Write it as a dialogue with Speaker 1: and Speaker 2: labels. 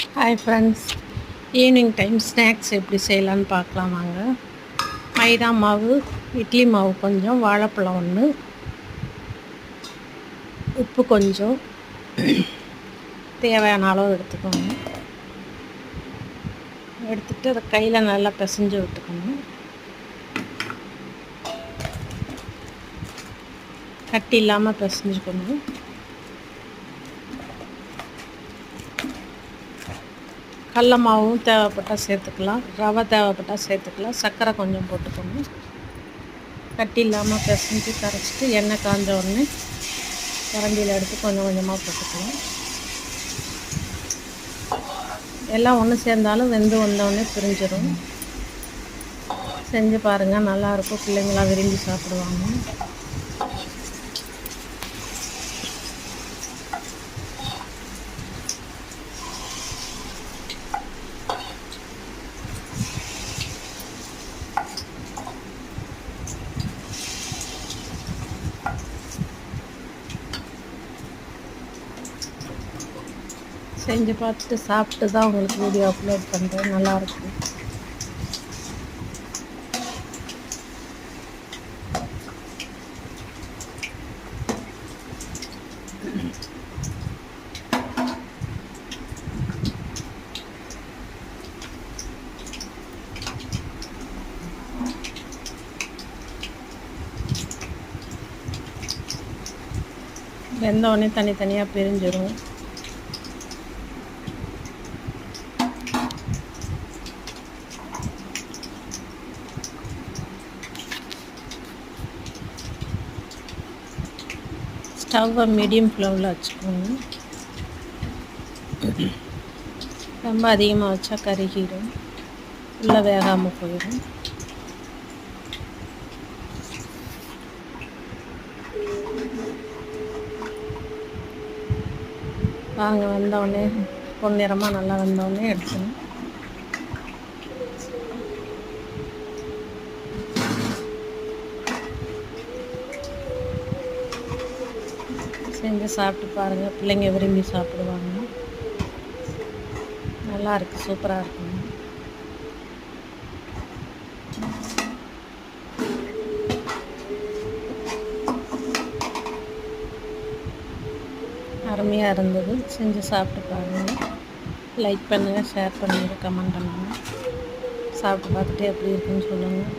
Speaker 1: Hi friends evening time snacks எப்படி செய்யலான்னு பார்க்கலாம் வாங்க. மைதா மாவு இட்லி மாவு கொஞ்சம் வாழைப்பழம் ஒன்று உப்பு கொஞ்சம். தேவையான அளவு எடுத்துக்கோங்க. எடுத்துட்டு அதை கையில் நல்லா பிசைஞ்சு விட்டுக்கணும் கட்டி இல்லாமல் பிசைஞ்சுக்கணும் கடல மாவும் தேவைப்பட்டால் சேர்த்துக்கலாம். ரவை தேவைப்பட்டால் சேர்த்துக்கலாம். சர்க்கரை கொஞ்சம் போட்டுக்கணும் கட்டி இல்லாமல் பிசைஞ்சு கரைச்சிட்டு எண்ணெய் காஞ்ச உடனே கரண்டியில் எடுத்து கொஞ்சம் கொஞ்சமாக போட்டுக்கலாம். எல்லாம் ஒன்று சேர்ந்தாலும் வெந்து வந்தோடனே பிரிஞ்சிடும் செஞ்சு பாருங்கள் நல்லாயிருக்கும் பிள்ளைங்களாம் விரும்பி சாப்பிடுவாங்க. செஞ்சு பார்த்துட்டு சாப்பிட்டு தான் உங்களுக்கு வீடியோ அப்லோட் பண்ணுறேன் நல்லாயிருக்கும் வெந்தவுடனே தனித்தனியாக பிரிஞ்சிடும் ஸ்டவ்வை மீடியம் ஃப்ளேவில் வச்சுக்கோங்க. ரொம்ப அதிகமாக வச்சா கருகிடும். உள்ளே வேகாமல் போயிடும். வாங்க வந்தவுடனே பொன்னிறமாக நல்லா வந்தவுடனே எடுத்துணும் செஞ்சு சாப்பிட்டு பாருங்கள் பிள்ளைங்க விரும்பி சாப்பிடுவாங்க. நல்லா இருக்குது சூப்பராக இருக்குங்க அருமையாக இருந்தது. செஞ்சு சாப்பிட்டு பாருங்கள் லைக் பண்ணுங்கள் ஷேர் பண்ணுங்கள் கமெண்ட் பண்ணுங்கள் சாப்பிட்டு பார்த்துட்டு எப்படி இருக்குன்னு சொல்லுங்கள்